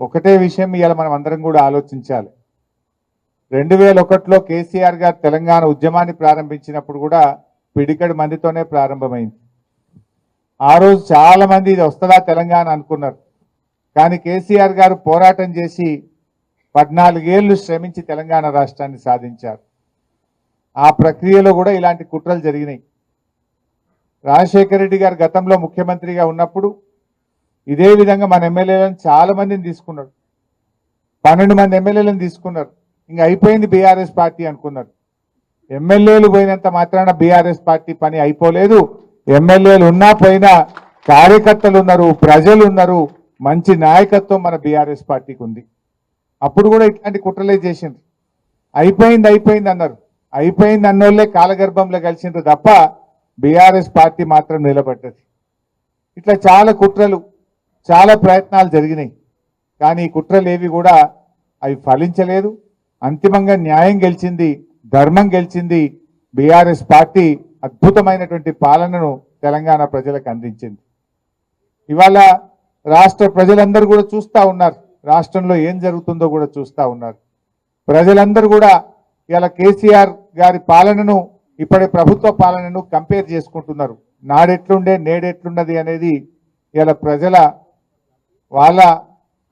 ఒకటే విషయం ఇవాళ మనం అందరం కూడా ఆలోచించాలి. రెండు వేల ఒకటిలో కేసీఆర్ గారు తెలంగాణ ఉద్యమాన్ని ప్రారంభించినప్పుడు కూడా పిడికడి మందితోనే ప్రారంభమైంది. ఆ రోజు చాలా మంది ఇది వస్తుందా తెలంగాణ అనుకున్నారు. కానీ కేసీఆర్ గారు పోరాటం చేసి పద్నాలుగేళ్ళు శ్రమించి తెలంగాణ రాష్ట్రాన్ని సాధించారు. ఆ ప్రక్రియలో కూడా ఇలాంటి కుట్రలు జరిగినాయి. రాజశేఖర రెడ్డి గారు గతంలో ముఖ్యమంత్రిగా ఉన్నప్పుడు ఇదే విధంగా మన ఎమ్మెల్యేలను చాలా మందిని తీసుకున్నాడు పన్నెండు మంది ఎమ్మెల్యేలను తీసుకున్నారు. ఇంక అయిపోయింది బీఆర్ఎస్ పార్టీ అనుకున్నారు. ఎమ్మెల్యేలు పోయినంత మాత్రాన బీఆర్ఎస్ పార్టీ పని అయిపోలేదు. ఎమ్మెల్యేలు ఉన్నా పోయినా కార్యకర్తలు ఉన్నారు ప్రజలు ఉన్నారు మంచి నాయకత్వం మన బీఆర్ఎస్ పార్టీకి ఉంది. అప్పుడు కూడా ఇట్లాంటి కుట్రలే చేసిండ్రు. అయిపోయింది అయిపోయింది అన్నారు. అయిపోయింది అన్నోళ్ళే కాలగర్భంలో కలిసిండ్రు తప్ప బీఆర్ఎస్ పార్టీ మాత్రం నిలబడ్డది. ఇట్లా చాలా కుట్రలు చాలా ప్రయత్నాలు జరిగినాయి. కానీ కుట్రలు ఏవి కూడా అవి ఫలించలేదు. అంతిమంగా న్యాయం గెలిచింది ధర్మం గెలిచింది బీఆర్ఎస్ పార్టీ అద్భుతమైనటువంటి పాలనను తెలంగాణ ప్రజలకు అందించింది. ఇవాళ రాష్ట్ర ప్రజలందరూ కూడా చూస్తూ ఉన్నారు. రాష్ట్రంలో ఏం జరుగుతుందో కూడా చూస్తూ ఉన్నారు. ప్రజలందరూ కూడా ఇలా కేసీఆర్ గారి పాలనను ఇప్పటి ప్రభుత్వ పాలనను కంపేర్ చేసుకుంటున్నారు. నాడెట్లుండే నేడెట్లున్నది అనేది ఇలా ప్రజల వాళ్ళ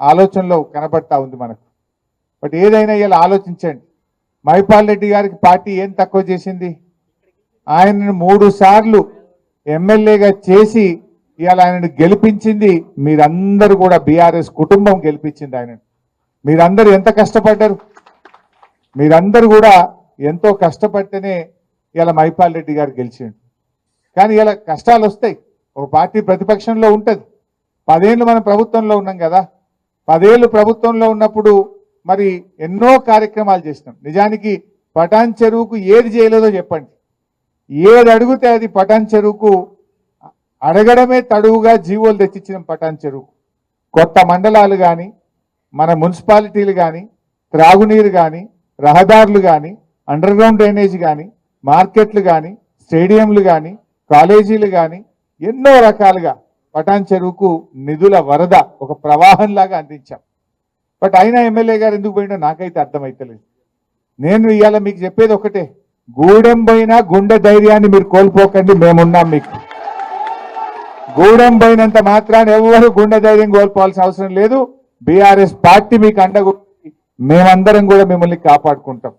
ఆలోచనలో కనబడతా ఉంది మనకు. బట్ ఏదైనా ఇలా ఆలోచించండి. మైపాల్ రెడ్డి గారికి పార్టీ ఏం తక్కువ చేసింది? ఆయనను మూడు సార్లు ఎమ్మెల్యేగా చేసి ఇవాళ ఆయనను గెలిపించింది. మీరందరూ కూడా బీఆర్ఎస్ కుటుంబం గెలిపించింది ఆయనను. మీరందరూ ఎంత కష్టపడ్డారు? మీరందరూ కూడా ఎంతో కష్టపడితేనే ఇలా మైపాల్ రెడ్డి గారు గెలిచిండు. కానీ ఇలా కష్టాలు వస్తాయి. ఒక పార్టీ ప్రతిపక్షంలో ఉంటుంది. పదేళ్ళు మనం ప్రభుత్వంలో ఉన్నాం కదా. పదేళ్ళు ప్రభుత్వంలో ఉన్నప్పుడు మరి ఎన్నో కార్యక్రమాలు చేసినాం. నిజానికి పటాన్ చెరువుకు ఏది చేయలేదో చెప్పండి. ఏది అడిగితే అది పటాన్ చెరువుకు అడగడమే తడువుగా జీవోలు తెచ్చిచ్చినాం పటాన్ చెరువుకు కొత్త మండలాలు కానీ మన మున్సిపాలిటీలు కానీ త్రాగునీరు కానీ రహదారులు కానీ అండర్ గ్రౌండ్ డ్రైనేజ్ కానీ మార్కెట్లు కానీ స్టేడియంలు కానీ కాలేజీలు కానీ ఎన్నో రకాలుగా పటాన్ చెరువుకు నిధుల వరద ఒక ప్రవాహంలాగా అందించాం. బట్ అయినా ఎమ్మెల్యే గారు ఎందుకు పోయిండో నాకైతే అర్థమైతలేదు. నేను ఇవాళ మీకు చెప్పేది ఒకటే గూడెం పోయినా గుండె ధైర్యాన్ని మీరు కోల్పోకండి మేమున్నాం మీకు. గూడెం పోయినంత మాత్రాన్ని ఎవరు గుండె ధైర్యం కోల్పోవాల్సిన అవసరం లేదు. బీఆర్ఎస్ పార్టీ మీకు అండగా మేమందరం కూడా మిమ్మల్ని కాపాడుకుంటాం.